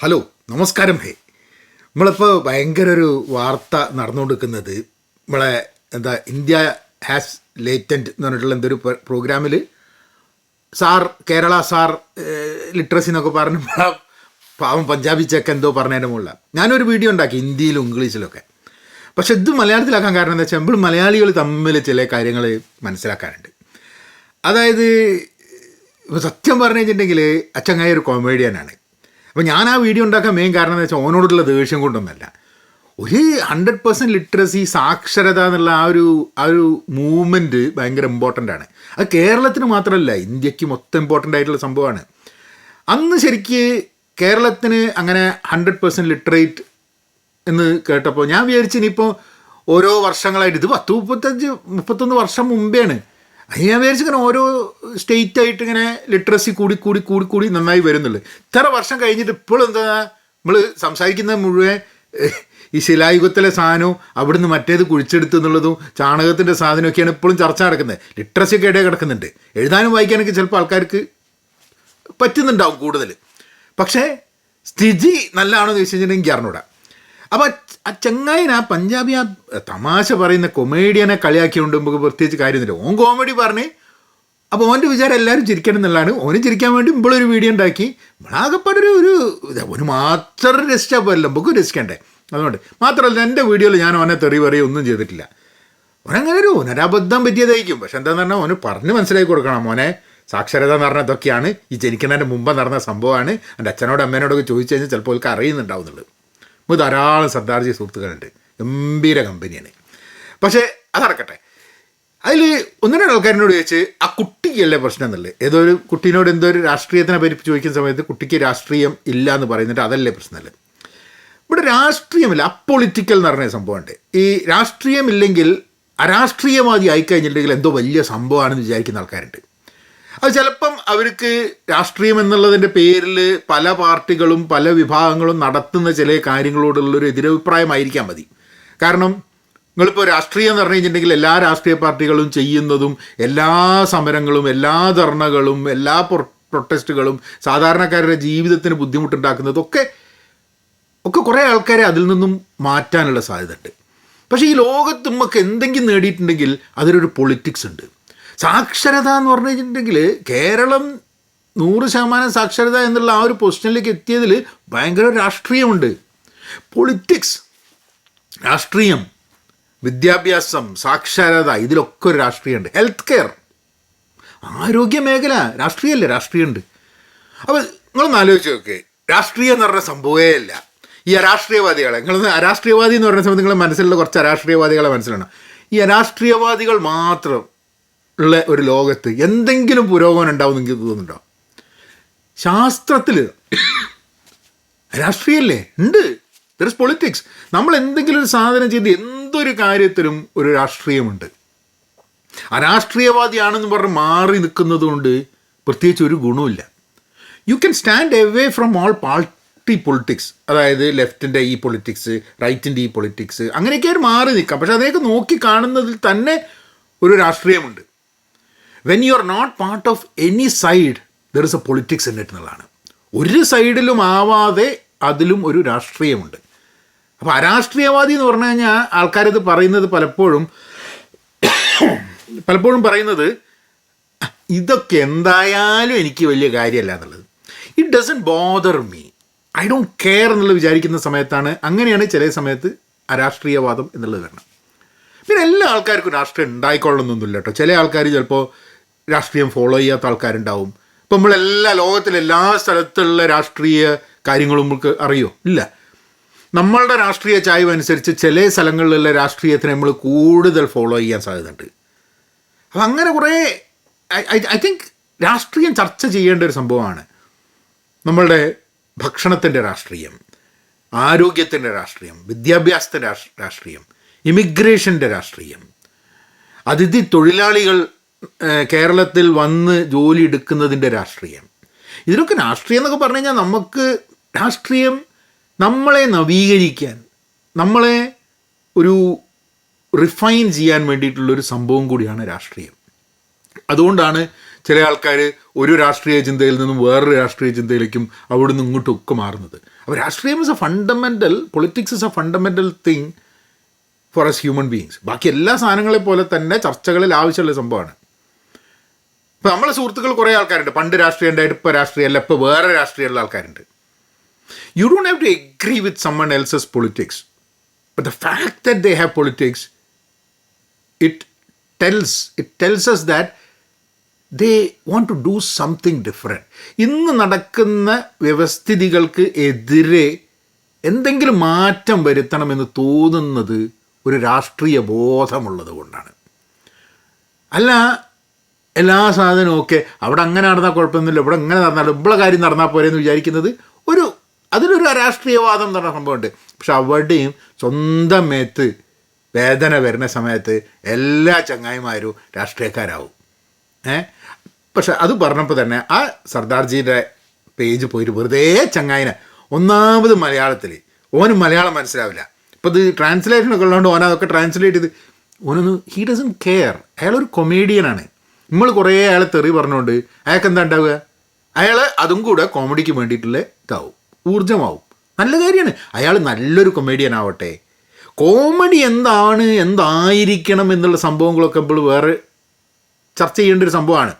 Hello നമസ്കാരം ഹേ. നമ്മളിപ്പോൾ ഭയങ്കര ഒരു വാർത്ത നടന്നുകൊണ്ടിരിക്കുന്നത് നമ്മളെ എന്താ ഇന്ത്യ ഹാസ് ലേറ്റന്റ് എന്ന് പറഞ്ഞിട്ടുള്ള എന്തൊരു പ്രോഗ്രാമിൽ സാർ കേരള സാർ ലിറ്ററസി എന്നൊക്കെ പറഞ്ഞ് പാവം പഞ്ചാബി ചെക്ക് എന്തോ പറഞ്ഞതിന്റെ മുകളിൽ ഞാനൊരു വീഡിയോ ഉണ്ടാക്കി ഹിന്ദിയിലും ഇംഗ്ലീഷിലൊക്കെ. പക്ഷെ ഇത് മലയാളത്തിലാക്കാൻ കാരണം എന്താ വെച്ചാൽ നമ്മൾ മലയാളികൾ തമ്മിൽ ചില കാര്യങ്ങൾ മനസ്സിലാക്കാനുണ്ട്. അതായത് സത്യം പറഞ്ഞു വെച്ചിട്ടുണ്ടെങ്കിൽ അച്ചങ്ങായ ഒരു കോമേഡിയനാണ് അപ്പോൾ ഞാൻ ആ വീഡിയോ ഉണ്ടാക്കാൻ മെയിൻ കാരണം എന്ന് വെച്ചാൽ ഓനോടുള്ള ദേഷ്യം കൊണ്ടൊന്നല്ല. ഒരു ഹൺഡ്രഡ് പെർസെന്റ് ലിറ്ററസി സാക്ഷരത എന്നുള്ള ആ ഒരു ആ ഒരു മൂവ്മെന്റ് ഭയങ്കര ഇമ്പോർട്ടന്റ് ആണ്. അത് കേരളത്തിന് മാത്രമല്ല ഇന്ത്യയ്ക്ക് മൊത്തം ഇമ്പോർട്ടന്റ് ആയിട്ടുള്ള സംഭവമാണ്. അന്ന് ശരിക്ക് കേരളത്തിന് അങ്ങനെ ഹൺഡ്രഡ് പെർസെന്റ് ലിറ്ററേറ്റ് എന്ന് കേട്ടപ്പോൾ ഞാൻ വിചാരിച്ചു ഇനിയിപ്പോൾ ഓരോ വർഷങ്ങളായിട്ട് ഇത് പത്ത് മുപ്പത്തഞ്ച് മുപ്പത്തൊന്ന് വർഷം മുമ്പെയാണ് അത് ഞാൻ വിചാരിച്ചു ഇങ്ങനെ ഓരോ സ്റ്റേറ്റ് ആയിട്ട് ഇങ്ങനെ ലിറ്ററസി കൂടി കൂടി കൂടി കൂടി നന്നായി വരുന്നുള്ളു ഇത്ര വർഷം കഴിഞ്ഞിട്ട് ഇപ്പോഴും എന്താ? നമ്മൾ സംസാരിക്കുന്നത് മുഴുവൻ ഈ ശിലായുഗത്തിലെ സാധനവും അവിടുന്ന് മറ്റേത് കുഴിച്ചെടുത്തു എന്നുള്ളതും ചാണകത്തിന്റെ സാധനമൊക്കെയാണ് ഇപ്പോഴും ചർച്ച നടക്കുന്നത്. ലിറ്ററസി ഒക്കെ ഇടയിൽ കിടക്കുന്നുണ്ട്. എഴുതാനും വായിക്കാനൊക്കെ ചിലപ്പോൾ ആൾക്കാർക്ക് പറ്റുന്നുണ്ടാവും കൂടുതൽ. പക്ഷേ സ്ഥിതി നല്ലതാണോ എന്ന് ചോദിച്ചു കഴിഞ്ഞിട്ടുണ്ടെങ്കിൽ അറിഞ്ഞൂടാ. അപ്പോൾ ആ ചെങ്ങായിന് ആ പഞ്ചാബി ആ തമാശ പറയുന്ന കൊമേഡിയനെ കളിയാക്കി നമുക്ക് പ്രത്യേകിച്ച് കാര്യമൊന്നുമില്ല. ഓൻ കോമഡി പറഞ്ഞ് അപ്പോൾ ഓന്റെ വിചാരം എല്ലാവരും ചിരിക്കണം എന്നുള്ളതാണ്. ഓന് ചിരിക്കാൻ വേണ്ടി ഇമ്പളൊരു വീഡിയോ ഉണ്ടാക്കി. നമ്മളാകപ്പാടൊരു ഒരു ഒരു ഓന് മാത്രം രസിച്ചാൽ പോരല്ലോ നമുക്ക് രസിക്കണ്ടേ അതുകൊണ്ട് മാത്രമല്ല എന്റെ വീഡിയോയിൽ ഞാൻ ഓനെ തെറി പറയുക ഒന്നും ചെയ്തിട്ടില്ല. ഓനങ്ങനെ ഒരു ഓനൊരബദ്ധം പറ്റിയതായിരിക്കും. പക്ഷെ എന്താന്ന് പറഞ്ഞാൽ ഓന് പറഞ്ഞ് മനസ്സിലാക്കി കൊടുക്കണം. മോനെ സാക്ഷരത എന്ന് പറഞ്ഞതൊക്കെയാണ് ഈ ജനിക്കുന്നതിന്റെ മുമ്പ് നടന്ന സംഭവമാണ്. എന്റെ അച്ഛനോടും അമ്മേനോടൊക്കെ ചോദിച്ചു കഴിഞ്ഞാൽ ചിലപ്പോൾ അവർക്ക് അറിയുന്നുണ്ടാവുന്നുള്ളൂ. നമുക്ക് ധാരാളം സർദാർജി സുഹൃത്തുക്കളുണ്ട്. ഗംഭീര കമ്പനിയാണ്. പക്ഷേ അതറക്കട്ടെ. അതിൽ ഒന്ന് രണ്ട് ആൾക്കാരിനോട് ചോദിച്ച് ആ കുട്ടിക്കല്ലേ പ്രശ്നം എന്നുള്ളത് ഏതോ ഒരു കുട്ടീനോട് എന്തോ ഒരു രാഷ്ട്രീയത്തിനെ പറ്റി ചോദിക്കുന്ന സമയത്ത് കുട്ടിക്ക് രാഷ്ട്രീയം ഇല്ല എന്ന് പറയുന്നിട്ട് അതല്ലേ പ്രശ്നമല്ലേ? ഇവിടെ രാഷ്ട്രീയമില്ല അപ്പൊളിറ്റിക്കൽ എന്ന് പറഞ്ഞ സംഭവമുണ്ട്. ഈ രാഷ്ട്രീയമില്ലെങ്കിൽ അരാഷ്ട്രീയവാദി ആയിക്കഴിഞ്ഞിട്ടുണ്ടെങ്കിൽ എന്തോ വലിയ സംഭവമാണെന്ന് വിചാരിക്കുന്ന ആൾക്കാരുണ്ട്. അത് ചിലപ്പം അവർക്ക് രാഷ്ട്രീയം എന്നുള്ളതിന്റെ പേരിൽ പല പാർട്ടികളും പല വിഭാഗങ്ങളും നടത്തുന്ന ചില കാര്യങ്ങളോടുള്ളൊരു എതിരഭിപ്രായമായിരിക്കാം മതി. കാരണം നിങ്ങളിപ്പോൾ രാഷ്ട്രീയം എന്ന് പറഞ്ഞു കഴിഞ്ഞിട്ടുണ്ടെങ്കിൽ എല്ലാ രാഷ്ട്രീയ പാർട്ടികളും ചെയ്യുന്നതും എല്ലാ സമരങ്ങളും എല്ലാ ധർണകളും എല്ലാ പ്രൊട്ടസ്റ്റുകളും സാധാരണക്കാരുടെ ജീവിതത്തിന് ബുദ്ധിമുട്ടുണ്ടാക്കുന്നതും ഒക്കെ ഒക്കെ കുറേ ആൾക്കാരെ അതിൽ നിന്നും മാറ്റാനുള്ള സാധ്യതയുണ്ട്. പക്ഷേ ഈ ലോകത്ത് നമുക്ക് എന്തെങ്കിലും നേടിയിട്ടുണ്ടെങ്കിൽ അതിലൊരു പൊളിറ്റിക്സ് ഉണ്ട്. സാക്ഷരത എന്ന് പറഞ്ഞു കഴിഞ്ഞിട്ടുണ്ടെങ്കിൽ കേരളം നൂറ് ശതമാനം സാക്ഷരത എന്നുള്ള ആ ഒരു പൊസിഷനിലേക്ക് എത്തിയതിൽ ഭയങ്കര രാഷ്ട്രീയമുണ്ട്. പൊളിറ്റിക്സ് രാഷ്ട്രീയം വിദ്യാഭ്യാസം സാക്ഷരത ഇതിലൊക്കെ ഒരു രാഷ്ട്രീയമുണ്ട്. ഹെൽത്ത് കെയർ ആരോഗ്യ മേഖല രാഷ്ട്രീയമല്ലേ? രാഷ്ട്രീയമുണ്ട്. അപ്പോൾ നിങ്ങളൊന്ന് ആലോചിച്ച് നോക്ക്. രാഷ്ട്രീയം എന്ന് പറഞ്ഞ സംഭവമേ അല്ല ഈ അരാഷ്ട്രീയവാദികളെ നിങ്ങളൊന്ന് അരാഷ്ട്രീയവാദി എന്ന് പറയുന്ന സമയത്ത് നിങ്ങളുടെ മനസ്സിലുള്ള കുറച്ച് അരാഷ്ട്രീയവാദികളെ മനസ്സിലാണ് ഈ അരാഷ്ട്രീയവാദികൾ മാത്രം ഉള്ള ഒരു ലോകത്ത് എന്തെങ്കിലും പുരോഗമനം ഉണ്ടാവും എനിക്ക് തോന്നുന്നുണ്ടോ? ശാസ്ത്രത്തിൽ രാഷ്ട്രീയല്ലേ? ഉണ്ട്. ദർ ഇസ് പൊളിറ്റിക്സ് നമ്മൾ എന്തെങ്കിലും ഒരു സാധനം ചെയ്ത് എന്തൊരു കാര്യത്തിലും ഒരു രാഷ്ട്രീയമുണ്ട്. അരാഷ്ട്രീയവാദിയാണെന്ന് പറഞ്ഞ് മാറി നിൽക്കുന്നത് കൊണ്ട് പ്രത്യേകിച്ച് ഒരു ഗുണമില്ല you can stand away from all party politics അതായത് ലെഫ്റ്റിന്റെ ഈ പൊളിറ്റിക്സ് റൈറ്റിന്റെ ഈ പൊളിറ്റിക്സ് അങ്ങനെയൊക്കെ മാറി നിൽക്കാം. പക്ഷെ അതിനെയൊക്കെ നോക്കി കാണുന്നതിൽ തന്നെ ഒരു രാഷ്ട്രീയമുണ്ട്. When you are not part of any side there is a politics എന്നുള്ളതാണ്. ഒരു സൈഡിലും ആവാതെ അതിലും ഒരു രാഷ്ട്രീയമുണ്ട്. അപ്പോൾ അരാഷ്ട്രീയവാദി എന്ന് പറഞ്ഞു കഴിഞ്ഞാൽ ആൾക്കാരത് പറയുന്നത് പലപ്പോഴും പലപ്പോഴും പറയുന്നത് ഇതൊക്കെ എന്തായാലും എനിക്ക് വലിയ കാര്യമല്ല എന്നുള്ളത്. It doesn't bother me I don't care എന്നുള്ളത് വിചാരിക്കുന്ന സമയത്താണ് അങ്ങനെയാണ് ചില സമയത്ത് അരാഷ്ട്രീയവാദം എന്നുള്ളത് വരണം. പിന്നെ എല്ലാ ആൾക്കാർക്കും രാഷ്ട്രീയം ഉണ്ടായിക്കൊള്ളണമെന്നൊന്നുമില്ല കേട്ടോ. ചില ആൾക്കാർ ചിലപ്പോൾ രാഷ്ട്രീയം ഫോളോ ചെയ്യാത്ത ആൾക്കാരുണ്ടാവും. ഇപ്പം നമ്മളെല്ലാ ലോകത്തിലെ എല്ലാ സ്ഥലത്തുള്ള രാഷ്ട്രീയ കാര്യങ്ങളും നമുക്ക് അറിയോ? ഇല്ല. നമ്മളുടെ രാഷ്ട്രീയ ചായ്വ് അനുസരിച്ച് ചില സ്ഥലങ്ങളിലുള്ള രാഷ്ട്രീയത്തിന് നമ്മൾ കൂടുതൽ ഫോളോ ചെയ്യാൻ സാധ്യതയുണ്ട്. അപ്പം അങ്ങനെ കുറേ ഐ തിങ്ക് രാഷ്ട്രീയം ചർച്ച ചെയ്യേണ്ട ഒരു സംഭവമാണ്. നമ്മളുടെ ഭക്ഷണത്തിന്റെ രാഷ്ട്രീയം ആരോഗ്യത്തിന്റെ രാഷ്ട്രീയം വിദ്യാഭ്യാസത്തിന്റെ രാഷ്ട്രീയം ഇമിഗ്രേഷന്റെ രാഷ്ട്രീയം അതിഥി തൊഴിലാളികൾ കേരളത്തിൽ വന്ന് ജോലി എടുക്കുന്നതിന്റെ രാഷ്ട്രീയം. ഇതിനൊക്കെ രാഷ്ട്രീയം എന്നൊക്കെ പറഞ്ഞു കഴിഞ്ഞാൽ നമുക്ക് രാഷ്ട്രീയം നമ്മളെ നവീകരിക്കാൻ നമ്മളെ ഒരു റിഫൈൻ ചെയ്യാൻ വേണ്ടിയിട്ടുള്ളൊരു സംഭവം കൂടിയാണ് രാഷ്ട്രീയം. അതുകൊണ്ടാണ് ചില ആൾക്കാർ ഒരു രാഷ്ട്രീയ ചിന്തയിൽ നിന്നും വേറൊരു രാഷ്ട്രീയ ചിന്തയിലേക്കും അവിടെ നിന്ന് ഇങ്ങോട്ടും ഒക്കെ മാറുന്നത്. അപ്പോൾ രാഷ്ട്രീയം is a fundamental politics is a fundamental thing for us human beings ബാക്കി എല്ലാ സാധനങ്ങളെ പോലെ തന്നെ ചർച്ചകളിൽ ആവശ്യമുള്ള സംഭവമാണ്. ഇപ്പം നമ്മളെ സുഹൃത്തുക്കൾ കുറേ ആൾക്കാരുണ്ട്. പണ്ട് രാഷ്ട്രീയം ഉണ്ടായിട്ട് ഇപ്പോൾ രാഷ്ട്രീയമല്ല ഇപ്പോൾ വേറെ രാഷ്ട്രീയമുള്ള ആൾക്കാരുണ്ട്. You don't have to agree with someone else's politics but the fact that they have politics it tells it tells us that they want to do something different ഇന്ന് നടക്കുന്ന വ്യവസ്ഥിതികൾക്ക് എതിരെ എന്തെങ്കിലും മാറ്റം വരുത്തണമെന്ന് തോന്നുന്നത് ഒരു രാഷ്ട്രീയ ബോധമുള്ളത് കൊണ്ടാണ്. അല്ല എല്ലാ സാധനവും ഒക്കെ. അവിടെ അങ്ങനെ നടന്നാൽ കുഴപ്പമൊന്നുമില്ല. ഇവിടെ അങ്ങനെ നടന്നാലും ഇവിടെ കാര്യം നടന്നാൽ പോരെ എന്ന് വിചാരിക്കുന്നത് ഒരു അതിലൊരു രാഷ്ട്രീയവാദം എന്ന് പറഞ്ഞ സംഭവമുണ്ട്. പക്ഷെ അവിടെയും സ്വന്തം മേത്ത് വേദന വരുന്ന സമയത്ത് എല്ലാ ചങ്ങായിമാരും രാഷ്ട്രീയക്കാരാവും. ഏ? പക്ഷെ അത് പറഞ്ഞപ്പോൾ തന്നെ ആ സർദാർജിയുടെ പേജ് പോയിട്ട് വെറുതെ ചങ്ങായിനെ ഒന്നാമത് മലയാളത്തിൽ ഓന് മലയാളം മനസ്സിലാവില്ല. ഇപ്പോൾ ഇത് ട്രാൻസ്ലേഷനൊക്കെ ഉള്ളതുകൊണ്ട് ഓനതൊക്കെ ട്രാൻസ്ലേറ്റ് ചെയ്ത് ഓനൊന്ന് ഹീ ഡസൻ കെയർ അയാളൊരു കൊമേഡിയനാണ് നമ്മൾ കുറേ അയാളെ തെറി പറഞ്ഞുകൊണ്ട് അയാൾക്ക് എന്താ ഉണ്ടാവുക? അയാൾ അതും കൂടെ കോമഡിക്ക് വേണ്ടിയിട്ടുള്ള ഇതാവും. ഊർജമാവും. നല്ല കാര്യമാണ്. അയാൾ നല്ലൊരു കൊമേഡിയൻ ആവട്ടെ. കോമഡി എന്താണ്? എന്തായിരിക്കണം എന്നുള്ള സംഭവങ്ങളൊക്കെ ഇപ്പോൾ വേറെ ചർച്ച ചെയ്യേണ്ട ഒരു സംഭവമാണ്.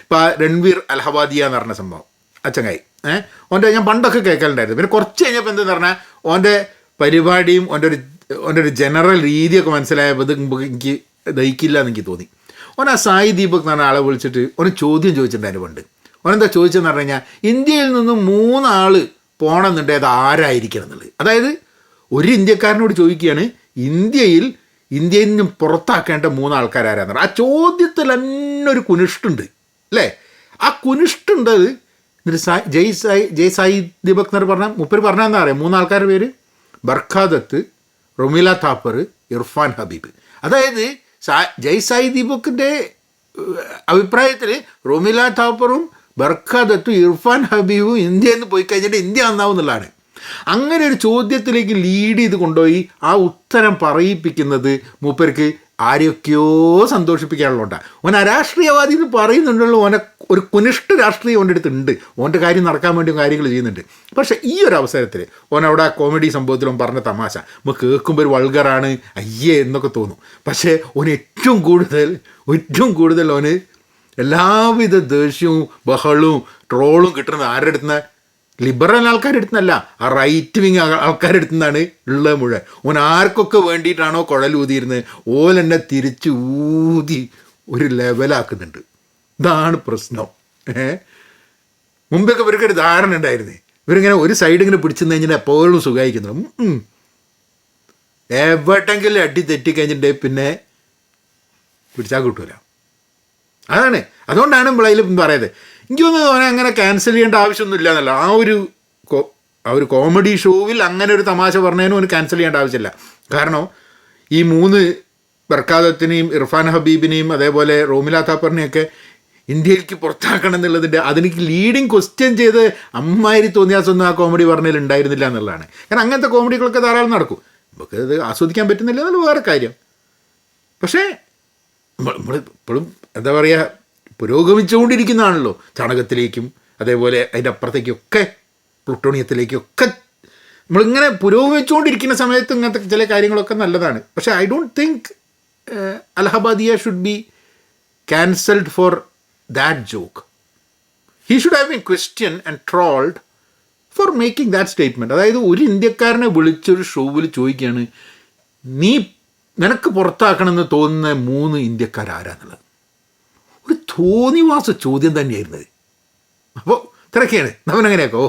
ഇപ്പോൾ രൺവീർ അലഹബാദിയ എന്ന് പറഞ്ഞ സംഭവം. അച്ചങ്ങായി. ഏഹ് ഓന്റെ ഞാൻ പണ്ടൊക്കെ കേൾക്കലുണ്ടായിരുന്നു പിന്നെ കുറച്ച് കഴിഞ്ഞപ്പോൾ എന്തെന്ന് പറഞ്ഞാൽ ഓന്റെ പരിപാടിയും ഓന്റെ ഒരു ഓന്റെ ഒരു ജനറൽ രീതിയൊക്കെ മനസ്സിലായപ്പോൾ ഇത് എനിക്ക് ദഹിക്കില്ല എന്ന് എനിക്ക് തോന്നി. ഓൻ ആ സായി ദീപക് എന്ന് പറഞ്ഞ ആളെ വിളിച്ചിട്ട് ഓന ചോദ്യം ചോദിച്ചിട്ടുണ്ടായിരുന്നു പണ്ട് ഓനെന്താ ചോദിച്ചതെന്ന് പറഞ്ഞു കഴിഞ്ഞാൽ ഇന്ത്യയിൽ നിന്ന് മൂന്നാൾ പോകണമെന്നുണ്ടെങ്കിൽ അത് ആരായിരിക്കണം എന്നുള്ളത്. അതായത് ഒരു ഇന്ത്യക്കാരനോട് ചോദിക്കുകയാണ് ഇന്ത്യയിൽ ഇന്ത്യയിൽ നിന്നും പുറത്താക്കേണ്ട മൂന്നാൾക്കാരാരാന്ന് ആൾക്കാരാരാന്ന് ആ ചോദ്യത്തിൽ തന്നെ ഒരു കുനിഷ്ടുണ്ട് അല്ലേ? ആ കുനിഷ്ടുണ്ടത് എന്നിട്ട് സായി ജയ് സായി ജയ് സായി ദീപക് എന്നർ പറഞ്ഞ മുപ്പര് പറഞ്ഞാൽ എന്താ മൂന്നാൾക്കാരുടെ പേര് ബർഖാദത്ത് റൊമില താപ്പർ ഇർഫാൻ ഹബീബ്. അതായത് ജയ് സായി ദീപക്കിന്റെ അഭിപ്രായത്തിൽ റോമില താപ്പറും ബർഖാദത്തും ഇർഫാൻ ഹബീബും ഇന്ത്യയിൽ നിന്ന് പോയി കഴിഞ്ഞിട്ട് ഇന്ത്യ നന്നാവും എന്നുള്ളതാണ് അങ്ങനെ ഒരു ചോദ്യത്തിലേക്ക് ലീഡ് ചെയ്ത് കൊണ്ടുപോയി ആ ഉത്തരം പറയിപ്പിക്കുന്നത് മൂപ്പർക്ക് ആരെയൊക്കെയോ സന്തോഷിപ്പിക്കാനുള്ളതുകൊണ്ടാണ് ഓൻ അരാഷ്ട്രീയവാദി എന്ന് പറയുന്നുണ്ടല്ലോ ഓനെ ഒരു കുനിഷ്ഠ രാഷ്ട്രീയം ഓന്റെ അടുത്തുണ്ട് ഓന്റെ കാര്യം നടക്കാൻ വേണ്ടി കാര്യങ്ങൾ ചെയ്യുന്നുണ്ട്. പക്ഷേ ഈ ഒരു അവസരത്തിൽ ഓൻ അവിടെ കോമഡി സംഭവത്തിലും പറഞ്ഞ തമാശ നമ്മൾ കേൾക്കുമ്പോൾ ഒരു വൾഗറാണ് അയ്യേ എന്നൊക്കെ തോന്നും. പക്ഷേ ഓൻ ഏറ്റവും കൂടുതൽ ഏറ്റവും കൂടുതൽ ഓന് എല്ലാവിധ ദേഷ്യവും ബഹളവും ട്രോളും കിട്ടുന്നത് ആരുടെ അടുത്തുനിന്ന് ലിബറൽ ആൾക്കാരുടെ അടുത്തുനിന്നല്ല ആ റൈറ്റ് വിങ് ആൾക്കാരുടെ അടുത്തുനിന്നാണ് ഉള്ളത് മുഴുവൻ. ഓൻ ആർക്കൊക്കെ വേണ്ടിയിട്ടാണോ കുഴലൂതിയിരുന്നത് ഓലെന്നെ തിരിച്ച് ഊതി ഒരു ലെവലാക്കുന്നുണ്ട് ഇതാണ് പ്രശ്നം. ഏ? മുമ്പൊക്കെ ഇവർക്കൊരു ധാരണ ഉണ്ടായിരുന്നേ. ഇവരിങ്ങനെ ഒരു സൈഡ് ഇങ്ങനെ പിടിച്ചു കഴിഞ്ഞാൽ എപ്പോഴും സുഖമായിരിക്കുന്നു. എവിടെങ്കിലും അടി തെറ്റിക്കഴിഞ്ഞിട്ടുണ്ടെങ്കിൽ പിന്നെ പിടിച്ചാൽ കിട്ടൂല. അതാണ്. അതുകൊണ്ടാണ് നമ്മളതിൽ പറയുന്നത്. എനിക്ക് തോന്നുന്നു അവനെ അങ്ങനെ ക്യാൻസൽ ചെയ്യേണ്ട ആവശ്യമൊന്നുമില്ല എന്നല്ല ആ ഒരു ആ ഒരു കോമഡി ഷോവിൽ അങ്ങനെ ഒരു തമാശ പറഞ്ഞതിനും അവന് ക്യാൻസൽ ചെയ്യേണ്ട ആവശ്യമില്ല. കാരണം ഈ മൂന്ന് ബർക്കാദത്തിനെയും ഇർഫാൻ ഹബീബിനെയും അതേപോലെ റോമില താപ്പറിനെയൊക്കെ ഇന്ത്യയിലേക്ക് പുറത്താക്കണം എന്നുള്ളതിന്റെ അതെനിക്ക് ലീഡിങ് ക്വസ്റ്റ്യൻ ചെയ്ത് അമ്മായിരി തോന്നിയാസൊന്നും ആ കോമഡി പറഞ്ഞതിൽ ഉണ്ടായിരുന്നില്ല എന്നുള്ളതാണ്. കാരണം അങ്ങനത്തെ കോമഡികളൊക്കെ ധാരാളം നടക്കും. നമുക്ക് അത് ആസ്വദിക്കാൻ പറ്റുന്നില്ല എന്നുള്ള വേറെ കാര്യം. പക്ഷേ നമ്മൾ ഇപ്പോഴും എന്താ പറയുക പുരോഗമിച്ചുകൊണ്ടിരിക്കുന്നതാണല്ലോ ചാണകത്തിലേക്കും അതേപോലെ അതിന്റെ അപ്പുറത്തേക്കൊക്കെ പ്ലുട്ടോണിയത്തിലേക്കൊക്കെ. നമ്മളിങ്ങനെ പുരോഗമിച്ചുകൊണ്ടിരിക്കുന്ന സമയത്ത് ഇങ്ങനത്തെ ചില കാര്യങ്ങളൊക്കെ നല്ലതാണ്. പക്ഷേ I don't think Allahbadia should be cancelled for that joke he should have been question and trolled for making that statement അതായത് ഒരു ഇന്ത്യക്കാരനെ വിളിച്ചൊരു ഷോവിൽ ചോദിക്കുകയാണ് നീ നിനക്ക് പുറത്താക്കണമെന്ന് തോന്നുന്ന മൂന്ന് ഇന്ത്യക്കാരാരാന്നുള്ളത്? ഒരു തോന്നിവാസ ചോദ്യം തന്നെയായിരുന്നത് അപ്പോൾ ഇത്രയൊക്കെയാണ് നമ്മളെങ്ങനെയാക്കോ